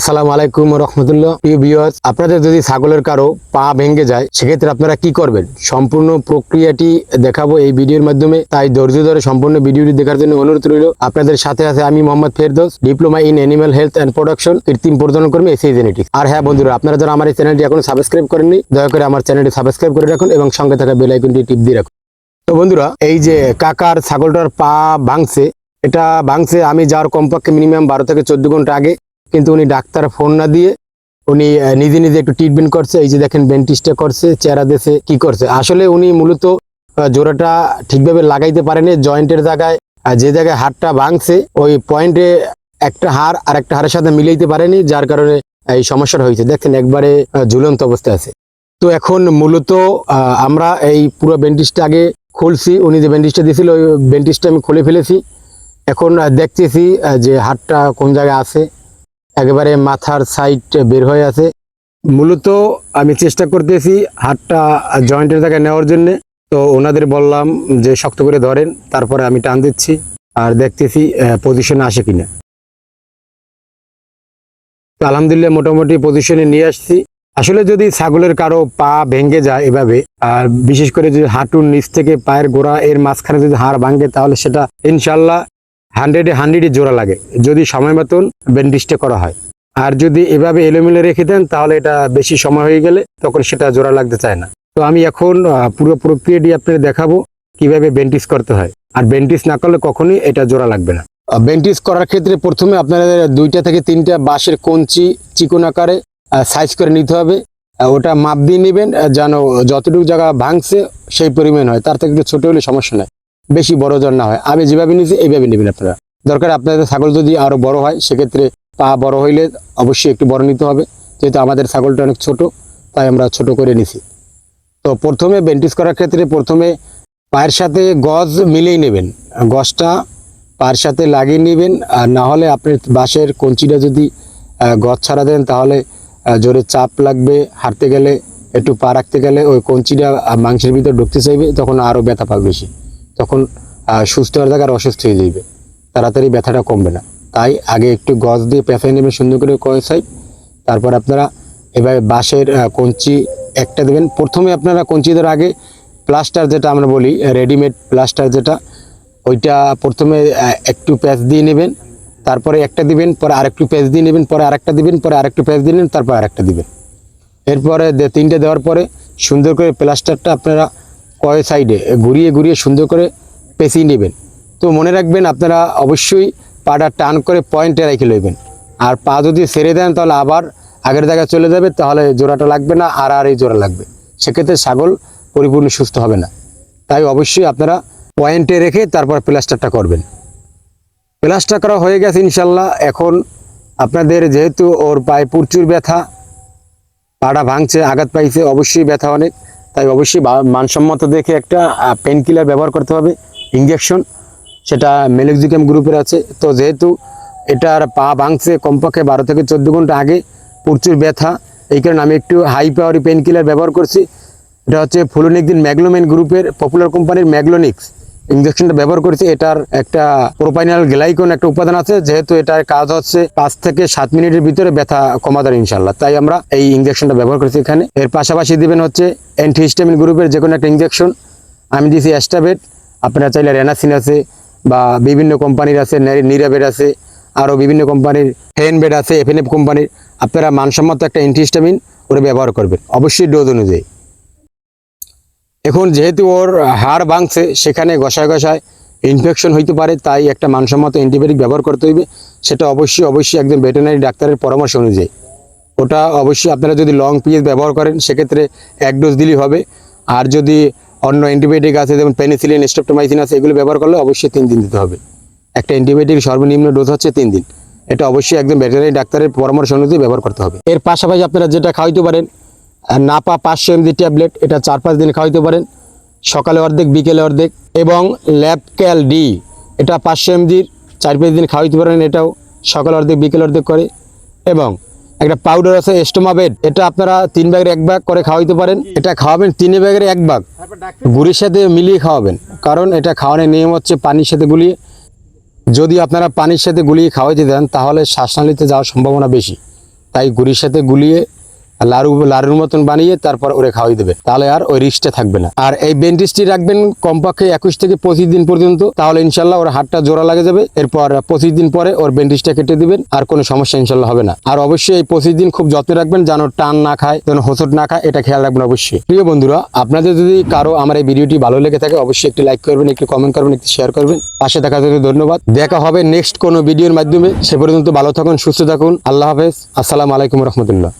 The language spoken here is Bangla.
আসসালামু আলাইকুম রহমতুল্লাহ। প্রিয় ভিউয়ার্স আপনাদের যদি ছাগলের কারও পা ভেঙে যায়, সেক্ষেত্রে আপনারা কি করবেন? সম্পূর্ণ প্রক্রিয়াটি দেখাবো এই ভিডিওর মাধ্যমে। তাই ধৈর্য ধরে সম্পূর্ণ ভিডিওটি দেখার জন্য অনুরোধ রইল। আপনাদের সাথে আছে আমি Mohammad Ferdous diploma in animal health and production কৃত্রিম প্রজনন কর্মী এসি জেনেটিক্স আর হ্যাঁ বন্ধুরা, আপনারা যারা আমার এই চ্যানেলটি এখন সাবস্ক্রাইব করেননি, দয়া করে আমার চ্যানেলটি সাবস্ক্রাইব করে রাখুন এবং সঙ্গে থাকা বেল আইকনটি টিপ দিয়ে রাখুন। তো বন্ধুরা, এই যে কাকার ছাগলটার পা ভাঙছে, এটা ভাঙছে আমি যাওয়ার কমপক্ষে মিনিমাম বারো থেকে চোদ্দ ঘণ্টা আগে। কিন্তু উনি ডাক্তার ফোন না দিয়ে উনি নিজে নিজে একটু ট্রিটমেন্ট করছে। এই যে দেখেন বেন্টিসটা করছে, চেহারা দেশে কি করছে? আসলে উনি মূলত জোড়াটা ঠিকভাবে লাগাইতে পারেনি। জয়েন্টের জায়গায় যে জায়গায় হাড়টা ভাঙছে, ওই পয়েন্টে একটা হাড় আর একটা হাড়ের সাথে মিলাইতে পারেনি, যার কারণে এই সমস্যাটা হয়েছে। দেখেন, একবারে ঝুলন্ত অবস্থায় আছে। তো এখন মূলত আমরা এই পুরো বেন্টিসটা আগে খুলছি। উনি যে বেন্টিসটা দিয়েছিল ওই বেন্টিসটা আমি খুলে ফেলেছি। এখন দেখতেছি যে হাড়টা কোন জায়গায় আছে। একেবারে মাথার সাইড বের হয়ে আছে। মূলত আমি চেষ্টা করতেছি হাতটা জয়েন্টের জায়গায় নেওয়ার জন্য। তো ওনাদের বললাম যে শক্ত করে ধরেন, তারপরে আমি টান দিচ্ছি আর দেখতেছি পজিশনে আসে কিনা। আলহামদুলিল্লাহ মোটামুটি পজিশনে নিয়ে আসছি। আসলে যদি ছাগলের কারও পা ভেঙে যায় এভাবে, আর বিশেষ করে যদি হাঁটুর নিচ থেকে পায়ের গোড়া এর মাঝখানে যদি হাড় ভাঙে, তাহলে সেটা ইনশাল্লাহ হান্ড্রেডে হান্ড্রেডই জোড়া লাগে। যদি সময় মতন ব্যান্ডেজটা করা হয়। আর যদি এভাবে এলোমেলো রেখে দেন, তাহলে এটা বেশি সময় হয়ে গেলে তখন সেটা জোড়া লাগতে চায় না। তো আমি এখন পুরো প্রক্রিয়াটি আপনাদের দেখাবো, কীভাবে বেন্টিস করতে হয়। আর বেন্টিস না করলে কখনোই এটা জোড়া লাগবে না। বেন্টিস করার ক্ষেত্রে প্রথমে আপনাদের দুইটা থেকে তিনটা বাঁশের কঞ্চি চিকন আকারে সাইজ করে নিতে হবে। ওটা মাপ দিয়ে নেবেন যেন যতটুকু জায়গা ভাঙছে সেই পরিমাণ হয়। তার থেকে একটু ছোট হলে সমস্যা নাই। বেশি বড় জন না হয়। আমি যেভাবে নিয়েছি এইভাবে নেবেন আপনারা। দরকার আপনাদের ছাগল যদি আরও বড় হয়, সেক্ষেত্রে পা বড় হইলে অবশ্যই একটু বড় নিতে হবে। যেহেতু আমাদের ছাগলটা অনেক ছোট, তাই আমরা ছোট করে নিছি। তো প্রথমে বেন্টিস করার ক্ষেত্রে প্রথমে পায়ের সাথে গজ মিলিয়ে নেবেন। গজটা পায়ের সাথে লাগিয়ে নেবেন, আর না হলে আপনি বাঁশের কঞ্চিটা যদি গজ ছাড়া দেন, তাহলে জোরে চাপ লাগবে, হাঁটতে গেলে, একটু পা রাখতে গেলে ওই কঞ্চিটা মাংসের ভিতরে ঢুকতে চাইবে, তখন আরও ব্যথা পাবে বেশি। তখন সুস্থ হওয়ার জায়গায় অসুস্থ হয়ে যাবে তাড়াতাড়ি ব্যথাটা কমবে না। তাই আগে একটু গজ দিয়ে পেঁচাই নেবেন, সুন্দর করে সাইড তারপর আপনারা এভাবে বাঁশের কঞ্চি একটা দেবেন। প্রথমে আপনারা কঞ্চি দেওয়ার আগে প্লাস্টার যেটা আমরা বলি, রেডিমেড প্লাস্টার যেটা, ওইটা প্রথমে একটু প্যাচ দিয়ে নেবেন। তারপরে একটা দিবেন, পরে আরেকটু প্যাচ দিয়ে নেবেন, পরে আরেকটা দিবেন, পরে আরেকটু প্যাচ দিয়ে নেবেন, তারপর আরেকটা দিবেন। এরপরে তিনটে দেওয়ার পরে সুন্দর করে প্লাস্টারটা আপনারা কয় সাইডে ঘুরিয়ে ঘুরিয়ে সুন্দর করে পেঁচিয়ে নেবেন। তো মনে রাখবেন, আপনারা অবশ্যই পাটা টান করে পয়েন্টে রেখে লইবেন। আর পা যদি ছেড়ে দেন, তাহলে আবার আগের জায়গায় চলে যাবে, তাহলে জোড়াটা লাগবে না, আর আর এই জোড়া লাগবে। সেক্ষেত্রে ছাগল পরিপূর্ণ সুস্থ হবে না। তাই অবশ্যই আপনারা পয়েন্টে রেখে তারপর প্লাস্টারটা করবেন। প্লাস্টার করা হয়ে গেছে ইনশাল্লাহ। এখন আপনাদের যেহেতু ওর পায়ে প্রচুর ব্যথা, পাটা ভাঙছে, আঘাত পাইছে, অবশ্যই ব্যথা অনেক। তাই অবশ্যই মানসম্মত দেখে একটা পেন কিলার ব্যবহার করতে হবে ইঞ্জেকশন সেটা মেলেক্সিকাম গ্রুপের আছে। তো যেহেতু এটার পা ভাঙছে কমপক্ষে বারো থেকে চোদ্দ ঘণ্টা আগে, প্রচুর ব্যথা, এই কারণে আমি একটু হাই পাওয়ারি পেন কিলার ব্যবহার করছি। এটা হচ্ছে ফ্লুনিকদিন ম্যাগলোমেন গ্রুপের পপুলার কোম্পানির ম্যাগলোনিক্স ইঞ্জেকশনটা ব্যবহার করেছি, এটার একটা প্রোপাইনাল গ্লাইকন একটা উপাদান আছে, যেহেতু এটার কাজ হচ্ছে পাঁচ থেকে সাত মিনিটের ভিতরে ব্যথা কমা দেয় ইনশাল্লাহ তাই আমরা এই ইঞ্জেকশনটা ব্যবহার করেছি এখানে। এর পাশাপাশি দিবেন হচ্ছে অ্যান্টিহিস্টামিন গ্রুপের যে কোনো একটা ইঞ্জেকশন আমি দিয়েছি অ্যাস্টাবেট আপনারা চাইলে রেনাসিন আছে, বা বিভিন্ন কোম্পানির আছে নিরাবেড আছে, আরও বিভিন্ন কোম্পানির হেনবেড আছে এফএনএফ কোম্পানির আপনারা মানসম্মত একটা অ্যান্টিহিস্টামিন ওরা ব্যবহার করবেন। অবশ্যই ডোজ অনুযায়ী। এখন যেহেতু ওর হাড় ভাঙছে, সেখানে গসায় গসায় ইনফেকশন হইতে পারে, তাই একটা মানসম্মত অ্যান্টিবায়োটিক ব্যবহার করতে হইবে। সেটা অবশ্যই অবশ্যই একজন ভেটেনারি ডাক্তারের পরামর্শ অনুযায়ী। ওটা অবশ্যই আপনারা যদি লং পিএস ব্যবহার করেন, সেক্ষেত্রে এক ডোজ দিলেই হবে। আর যদি অন্য অ্যান্টিবায়োটিক আছে, যেমন পেনিসিলিন স্টেপটোমাইসিন আছে, এগুলো ব্যবহার করলে অবশ্যই তিন দিন দিতে হবে। একটা অ্যান্টিবায়োটিক সর্বনিম্ন ডোজ হচ্ছে তিন দিন। এটা অবশ্যই একজন ভেটেনারি ডাক্তারের পরামর্শ অনুযায়ী ব্যবহার করতে হবে। এর পাশাপাশি আপনারা যেটা খাওয়াইতে পারেন নাপা পাঁচশো এমজি ট্যাবলেট, এটা চার পাঁচ দিন খাওয়াইতে পারেন। সকালে অর্ধেক, বিকেলে অর্ধেক। এবং ল্যাপক্যাল ডি, এটা পাঁচশো এমজির চার পাঁচ দিন খাওয়াইতে পারেন এটাও। সকালে অর্ধেক, বিকেল অর্ধেক করে। এবং একটা পাউডার আছে এস্টোমাবেড এটা আপনারা তিন ব্যাগের এক ভাগ করে খাওয়াইতে পারেন। এটা খাওয়াবেন তিন ব্যাগের এক ভাগ। গুড়ির সাথে মিলিয়ে খাওয়াবেন। কারণ এটা খাওয়ানোর নিয়ম হচ্ছে পানির সাথে গুলিয়ে। যদি আপনারা পানির সাথে গুলিয়ে খাওয়াইতে দেন, তাহলে শ্বাসনালীতে যাওয়ার সম্ভাবনা বেশি। তাই গুড়ির সাথে গুলিয়ে লাড়ু, লাড়ুর মতন বানিয়ে তারপর ওরে খাওয়াই দেবে। তাহলে আর ওই রিস্কটা থাকবে না। আর এই বেন্টিসটি রাখবেন কমপক্ষে একুশ থেকে পঁচিশ দিন পর্যন্ত, তাহলে ইনশাল্লাহ ওর হাতটা জোড়া লাগে যাবে। এরপর পঁচিশ দিন পরে ওর বেন্টিসটা কেটে দিবেন, আর কোনো সমস্যা ইনশাল্লাহ হবে না। আর অবশ্যই এই পঁচিশ দিন খুব যত্নে রাখবেন যেন টান না খায়, যেন হোঁচট না খায়, এটা খেয়াল রাখবেন অবশ্যই। প্রিয় বন্ধুরা, আপনাদের যদি কারও আমার এই ভিডিওটি ভালো লেগে থাকে, অবশ্যই একটি লাইক করবেন, একটি কমেন্ট করবেন, একটি শেয়ার করবেন। পাশে দেখা জন্য ধন্যবাদ। দেখা হবে নেক্সট কোনো ভিডিওর মাধ্যমে। সে পর্যন্ত ভালো থাকুন, সুস্থ থাকুন। আল্লাহ হাফেজ। আসসালামু আলাইকুম রহমতুল্লাহ।